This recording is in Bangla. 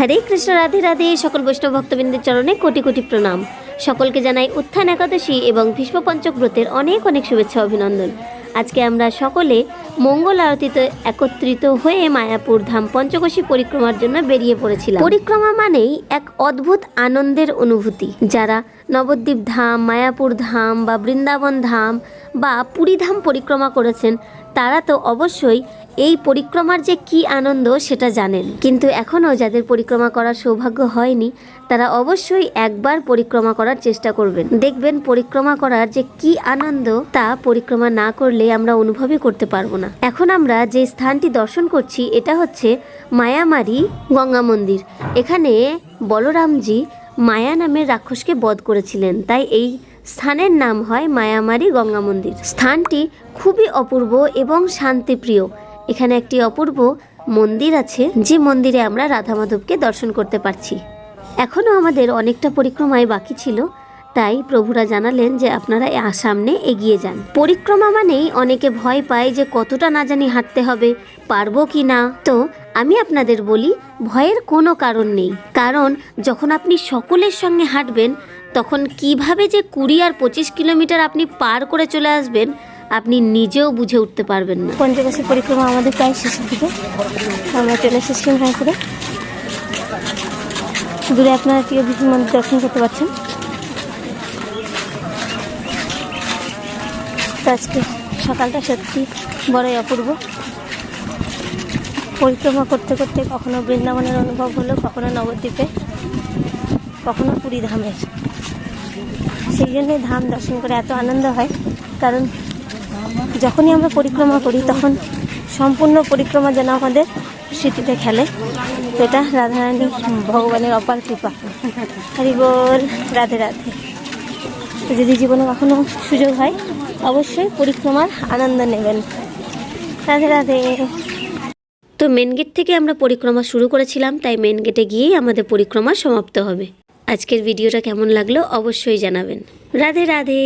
হরে কৃষ্ণ, রাধে রাধে। সকল বৈষ্ণব ভক্তবৃন্দের চরণে কোটি কোটি প্রণাম। সকলকে জানাই উত্থান একাদশী এবং ভীষ্ম পঞ্চক ব্রতের অনেক অনেক শুভেচ্ছা অভিনন্দন। আজকে আমরা সকলে মঙ্গল আরতিতে একত্রিত হয়ে মায়াপুর ধাম পঞ্চকোশী পরিক্রমার জন্য বেরিয়ে পড়েছিলাম। পরিক্রমা মানেই এক অদ্ভুত আনন্দের অনুভূতি। যারা নবদ্বীপ ধাম, মায়াপুর ধাম বা বৃন্দাবন ধাম বা পুরী ধাম পরিক্রমা করেছেন তারা তো অবশ্যই এই পরিক্রমার যে কি আনন্দ সেটা জানেন। কিন্তু এখনও যাদের পরিক্রমা করার সৌভাগ্য হয়নি, তারা অবশ্যই একবার পরিক্রমা করার চেষ্টা করবেন। দেখবেন পরিক্রমা করার যে কি আনন্দ, তা পরিক্রমা না করলে আমরা অনুভবই করতে পারব না। এখন আমরা যে স্থানটি দর্শন করছি, এটা হচ্ছে মায়ামারি গঙ্গা মন্দির। এখানে বলরামজি মায়া নামের রাক্ষসকে বধ করেছিলেন। তাই এই স্থানের নাম হয় মায়ামারি গঙ্গা মন্দির। স্থানটি খুবই অপূর্ব এবং শান্তিপ্রিয়। এখানে একটি অপূর্ব মন্দির আছে, যে মন্দিরে আমরা রাধা মাধবকে দর্শন করতে পারছি। এখনও আমাদের অনেকটা পরিক্রমায় বাকি ছিল, তাই প্রভুরা জানালেন যে আপনারা সামনে এগিয়ে যান। পরিক্রমা মানেই অনেকে ভয় পায় যে কতটা না জানি হাঁটতে হবে, পারব কি না। তো আমি আপনাদের বলি, ভয়ের কোনো কারণ নেই। কারণ যখন আপনি সকলের সঙ্গে হাঁটবেন তখন কীভাবে যে কুড়ি আর পঁচিশ কিলোমিটার আপনি পার করে চলে আসবেন, আপনি নিজেও বুঝে উঠতে পারবেন না। পঞ্চবাসী পরিক্রমা আমাদের প্রায় শেষের দিকে আমরা চলে এসেছি মায়াপুরে দূরে আপনারা প্রিয় বিষ্ণু মন্দির দর্শন করতে পারছেন? আজকে সকালটা সত্যি বড়ই অপূর্ব। পরিক্রমা করতে করতে কখনো বৃন্দাবনের অনুভব হলো, কখনো নবদ্বীপে, কখনো পুরী ধামের। সেই জন্যে ধাম দর্শন করে এত আনন্দ হয়। কারণ যখনই আমরা পরিক্রমা করি, তখন সম্পূর্ণ পরিক্রমা যেন আমাদের স্মৃতিতে খেলে। তো এটা রাধারানী ভগবানের অপার কৃপা। হরি বল, রাধে রাধে। তো যদি জীবনে কখনো সুযোগ হয়, অবশ্যই পরিক্রমার আনন্দ নেবেন। রাধে রাধে। তো মেন গেট থেকে আমরা পরিক্রমা শুরু করেছিলাম, তাই মেন গেটে গিয়েই আমাদের পরিক্রমা সমাপ্ত হবে। আজকের ভিডিওটা কেমন লাগল অবশ্যই জানাবেন। রাধে রাধে।